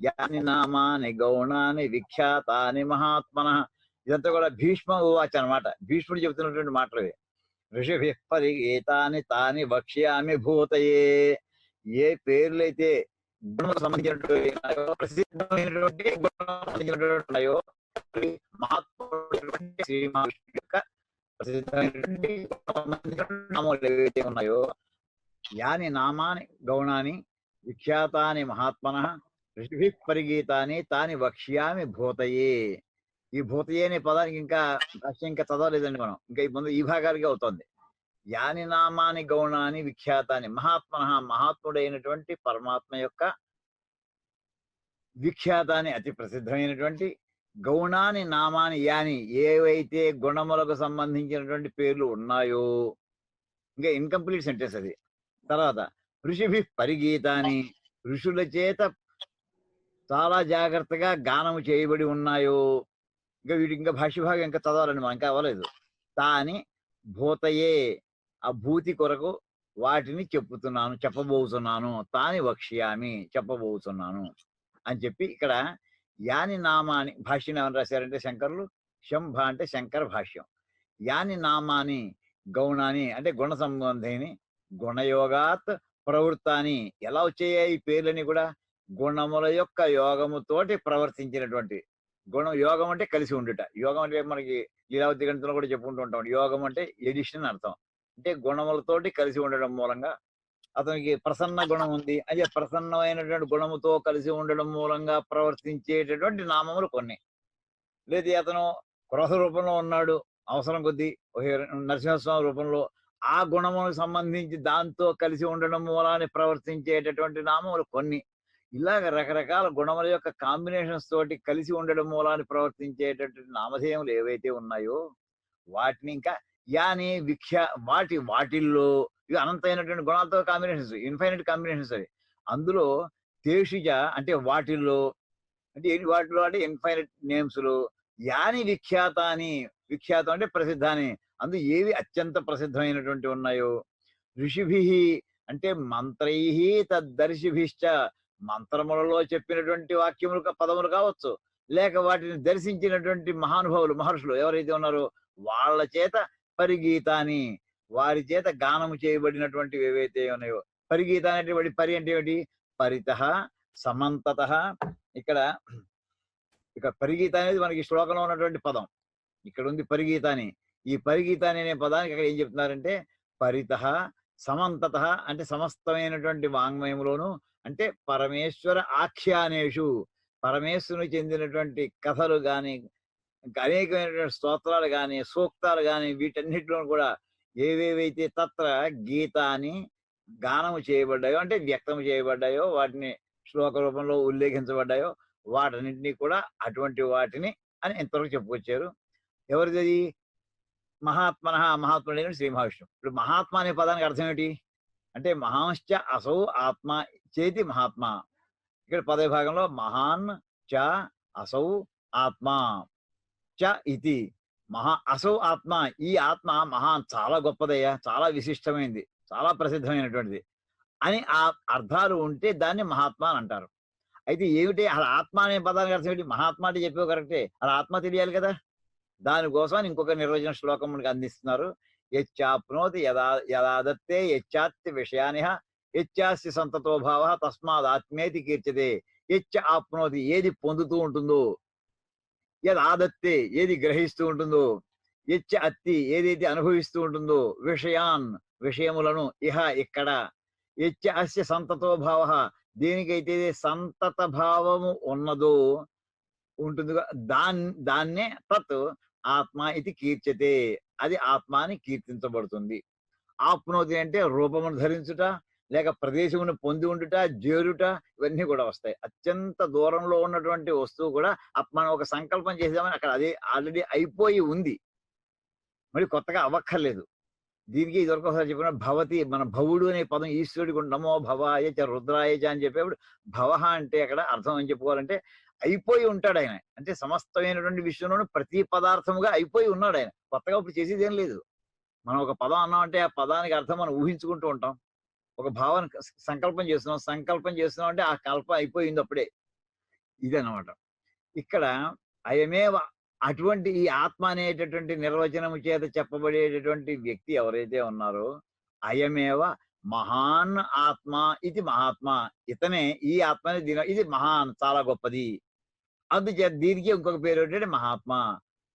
యాని నామాని గౌణాని విఖ్యాతాని మహాత్మన. ఇదంతా కూడా భీష్మ ఉవాచ అనమాట భీష్ముడు చెబుతున్నటువంటి మాటలు ఇవి. ఋషిభి పరిగీతాని తాని వక్ష్యామి భూతయే. ఏ పేర్లైతే గుణములకు సంబంధించినటువంటి ఉన్నాయో, ప్రసిద్ధమైనటువంటి సంబంధించినటువంటి ఉన్నాయో అవి శ్రీ మహావిష్ణువు యొక్క ప్రసిద్ధమైనటువంటి గుణములకు ఏవైతే ఉన్నాయో యాని నామాని గౌణాని విఖ్యాతాని మహాత్మన. ఋషిభి పరిగీతాన్ని తాని వక్ష్యామి భూతయే. ఈ భూతయే అనే పదానికి ఇంకా భాష్యం ఇంకా చదవలేదండి మనం. ఇంకా ఈ ముందు ఈ భాగానికి అవుతుంది. యాని నామాని గౌణాని విఖ్యాతాన్ని మహాత్మన మహాత్ముడైనటువంటి పరమాత్మ యొక్క విఖ్యాతాన్ని అతి ప్రసిద్ధమైనటువంటి గౌణాని నామాని యాని ఏవైతే గుణములకు సంబంధించినటువంటి పేర్లు ఉన్నాయో. ఇంకా ఇన్కంప్లీట్ సెంటెన్స్ అది. తర్వాత ఋషిభి పరిగీతాని ఋషుల చేత చాలా జాగ్రత్తగా గానము చేయబడి ఉన్నాయో ఇంకా వీటి ఇంకా భాష్య భాగం ఇంకా చదవాలండి మనం ఇంకా అవ్వలేదు. తాని భూతయే ఆ భూతి కొరకు వాటిని చెప్పుతున్నాను చెప్పబోతున్నాను తాని వక్ష్యామి చెప్పబోతున్నాను అని చెప్పి ఇక్కడ యాని నామాని భాష్యం ఏమని రాశారంటే శంకరులు? శంభ అంటే శంకర భాష్యం. యాని నామాని గౌణాని అంటే గుణ సంబంధిని గుణయోగాత్ ప్రవృత్తాని ఎలా వచ్చాయి ఈ పేర్లని కూడా? గుణముల యొక్క యోగముతోటి ప్రవర్తించినటువంటి గుణం యోగం అంటే కలిసి ఉండుట. యోగం అంటే మనకి లీలావతి గణితంలో కూడా చెప్పుకుంటూ ఉంటాం. యోగం అంటే ఎడిషన్ అర్థం. అంటే గుణములతోటి కలిసి ఉండడం మూలంగా అతనికి ప్రసన్న గుణం ఉంది. అదే ప్రసన్నమైనటువంటి గుణముతో కలిసి ఉండడం మూలంగా ప్రవర్తించేటటువంటి నామములు కొన్ని. లేదు అతను క్రోధ రూపంలో ఉన్నాడు. అవసరం కొద్దీ నరసింహస్వామి రూపంలో ఆ గుణములకు సంబంధించి దాంతో కలిసి ఉండడం మూలాన్ని ప్రవర్తించేటటువంటి నామములు కొన్ని. ఇలాగ రకరకాల గుణముల యొక్క కాంబినేషన్స్ తోటి కలిసి ఉండడం మూలాన్ని ప్రవర్తించేటటువంటి నామధేయములు ఏవైతే ఉన్నాయో వాటిని ఇంకా యాని విఖ్యా వాటి వాటిల్లో ఇవి అనంతమైనటువంటి గుణాలతో కాంబినేషన్స్ ఇన్ఫైనట్ కాంబినేషన్స్ అవి. అందులో తేషిజ అంటే వాటిల్లో అంటే ఏంటి వాటిలో అంటే ఇన్ఫైనట్ నేమ్స్లో యాని విఖ్యాతాని విఖ్యాతం అంటే ప్రసిద్ధ అని అందు ఏవి అత్యంత ప్రసిద్ధమైనటువంటి ఉన్నాయో ఋషిభి అంటే మంత్రై తద్దర్శిభిశ్చ మంత్రములలో చెప్పినటువంటి వాక్యములు పదములు కావచ్చు. లేక వాటిని దర్శించినటువంటి మహానుభావులు మహర్షులు ఎవరైతే ఉన్నారో వాళ్ళ చేత పరిగీతాని వారి చేత గానము చేయబడినటువంటివి ఏవైతే ఉన్నాయో పరిగీత అనేటువంటి పరి అంటే ఏమిటి? పరిత సమంతత. ఇక్కడ ఇక్కడ పరిగీత అనేది మనకి శ్లోకంలో ఉన్నటువంటి పదం. ఇక్కడ ఉంది పరిగీత అని ఈ పరిగీత అనే పదానికి ఇక్కడ ఏం చెప్తున్నారంటే పరిత సమంతత అంటే సమస్తమైనటువంటి వాంగ్మయములోను అంటే పరమేశ్వర ఆఖ్యానేషు. పరమేశ్వరుని చెందినటువంటి కథలు కానీ అనేకమైనటువంటి స్తోత్రాలు కానీ సూక్తాలు కానీ వీటన్నిటిలో కూడా ఏవేవైతే తత్ర గీత అని గానము చేయబడ్డాయో అంటే వ్యక్తం చేయబడ్డాయో వాటిని శ్లోక రూపంలో ఉల్లేఖించబడ్డాయో వాటన్నింటినీ కూడా అటువంటి వాటిని అని ఇంతవరకు చెప్పుకొచ్చారు. ఎవరిది మహాత్మన మహాత్ముడైన శ్రీ మహావిష్ణువు ఇప్పుడు మహాత్మ అనే పదానికి అర్థం ఏమిటి అంటే మహాంశ్చ అసౌ ఆత్మ చేతి మహాత్మ. ఇక్కడ పదవి భాగంలో మహాన్ చ అసౌ ఆత్మ చ ఇది మహా అసౌ ఆత్మ ఈ ఆత్మ మహాన్ చాలా గొప్పదయ్యా చాలా విశిష్టమైంది చాలా ప్రసిద్ధమైనటువంటిది అని ఆ అర్థాలు ఉంటే దాన్ని మహాత్మ అని అంటారు. అయితే ఏమిటి? అలా ఆత్మ అనే పదానికి అర్థం ఏంటి మహాత్మ అంటే చెప్పేవి కరెక్టే. అలా ఆత్మ తెలియాలి కదా? దానికోసం ఇంకొక నిర్వచన శ్లోకం మనకు అందిస్తున్నారు. యచ్చాప్నోతి యదా యదాదత్తే యచ్చాత్తి విషయాని యచ్చాస్తి సంతతో భావ తస్మాత్ ఆత్మేతి కీర్చతే యచ్చ ఆప్నోతి ఏది పొందుతూ ఉంటుందో యదాదత్తే ఏది గ్రహిస్తూ ఉంటుందో యచ్చ అత్తి ఏదైతే అనుభవిస్తూ ఉంటుందో విషయాన్ విషయములను ఇహ ఇక్కడ. యచ్చ అస్య సంతతో భావ దేనికైతే సంతత భావము ఉన్నదో ఉంటుంది దాన్ దాన్నే తత్ ఆత్మ ఇది కీర్చతే. అది ఆత్మ అని కీర్తించబడుతుంది. ఆప్నోతి అంటే రూపమును ధరించుట లేక ప్రదేశమును పొంది ఉండుట జేరుట ఇవన్నీ కూడా వస్తాయి. అత్యంత దూరంలో ఉన్నటువంటి వస్తువు కూడా మనం ఒక సంకల్పం చేసామని అక్కడ అది ఆల్రెడీ అయిపోయి ఉంది. మరి కొత్తగా అవ్వక్కర్లేదు. దీనికి ఇదివరకు ఒకసారి చెప్పిన భవతి మన భవుడు అనే పదం ఈశ్వరుడికి నమో భవాయ చ రుద్రాయ చ అని చెప్పేప్పుడు భవ అంటే అక్కడ అర్థం అని చెప్పుకోవాలంటే అయిపోయి ఉంటాడు ఆయన. అంటే సమస్తమైనటువంటి విషయంలోనూ ప్రతి పదార్థముగా అయిపోయి ఉన్నాడు ఆయన. కొత్తగా ఇప్పుడు చేసేది ఏం లేదు. మనం ఒక పదం అన్నాం అంటే ఆ పదానికి అర్థం మనం ఊహించుకుంటూ ఉంటాం. ఒక భావన సంకల్పం చేస్తున్నాం. సంకల్పం చేస్తున్నాం అంటే ఆ కల్ప అయిపోయింది అప్పుడే. ఇదన్నమాట. ఇక్కడ అయమేవ అటువంటి ఈ ఆత్మ అనేటటువంటి నిర్వచనము చేత చెప్పబడేటటువంటి వ్యక్తి ఎవరైతే ఉన్నారో అయమేవ మహాన్ ఆత్మ ఇది మహాత్మ. ఇతనే ఈ ఆత్మని దీని ఇది మహాన్ చాలా గొప్పది. అందుచేత దీనికి ఇంకొక పేరు ఏంటంటే మహాత్మ.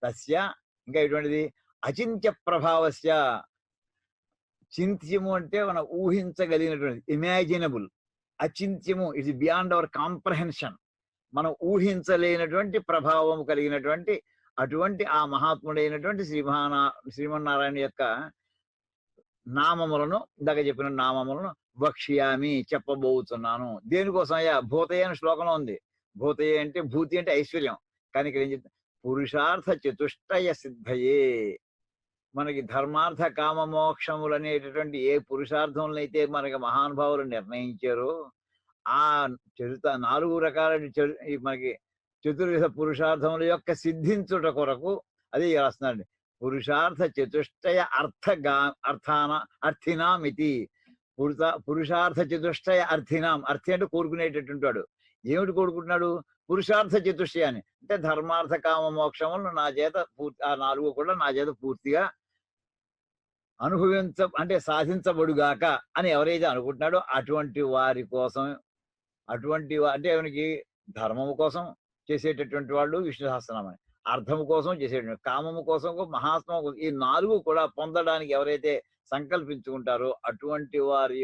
తస్య ఇంకా ఎటువంటిది అచింత్య ప్రభావస్య. చింత్యము అంటే మనం ఊహించగలిగినటువంటి ఇమాజినబుల్ అచింత్యము ఇట్స్ బియాండ్ అవర్ కాంప్రహెన్షన్ మనం ఊహించలేనటువంటి ప్రభావం కలిగినటువంటి అటువంటి ఆ మహాత్ముడైనటువంటి శ్రీమహానా శ్రీమన్నారాయణ యొక్క నామములను ఇందాక చెప్పిన నామములను వక్ష్యామి చెప్పబోతున్నాను. దేనికోసం అయ్యా భూతయ్య అని శ్లోకంలో ఉంది. భూతయ్య అంటే భూతి అంటే ఐశ్వర్యం. కానీ ఇక్కడ ఏం చెప్తా పురుషార్థ చతుష్టయ సిద్ధయే. మనకి ధర్మార్థ కామ మోక్షములు అనేటటువంటి ఏ పురుషార్థములనైతే మనకి మహానుభావులు నిర్ణయించారో ఆ చరిత నాలుగు రకాల చరి- మనకి చతుర్విధ పురుషార్థముల యొక్క సిద్ధించుట కొరకు అది రాస్తున్నాడు పురుషార్థ చతుష్టయ అర్థగా అర్థాన అర్థాన అర్థినామితి పురుష పురుషార్థ చతుష్టయ అర్థినాం అర్థి అంటే కోరుకునేటటువంటి వాడు ఏమిటి కోరుకుంటున్నాడు? పురుషార్థ చతుష్టయాన్ని అంటే ధర్మార్థ కామ మోక్షములను నా చేత పూర్తి ఆ నాలుగు కూడా నా చేత పూర్తిగా అనుభవించ అంటే సాధించబడుగాక అని ఎవరైతే అనుకుంటున్నాడో అటువంటి వారి కోసం అటువంటి అంటే ఎవరికి? ధర్మము కోసం చేసేటటువంటి వాళ్ళు విష్ణు సహస్రనామని అర్థము కోసం చేసేటువంటి కామము కోసం మహాత్మ ఈ నాలుగు కూడా పొందడానికి ఎవరైతే సంకల్పించుకుంటారో అటువంటి వారి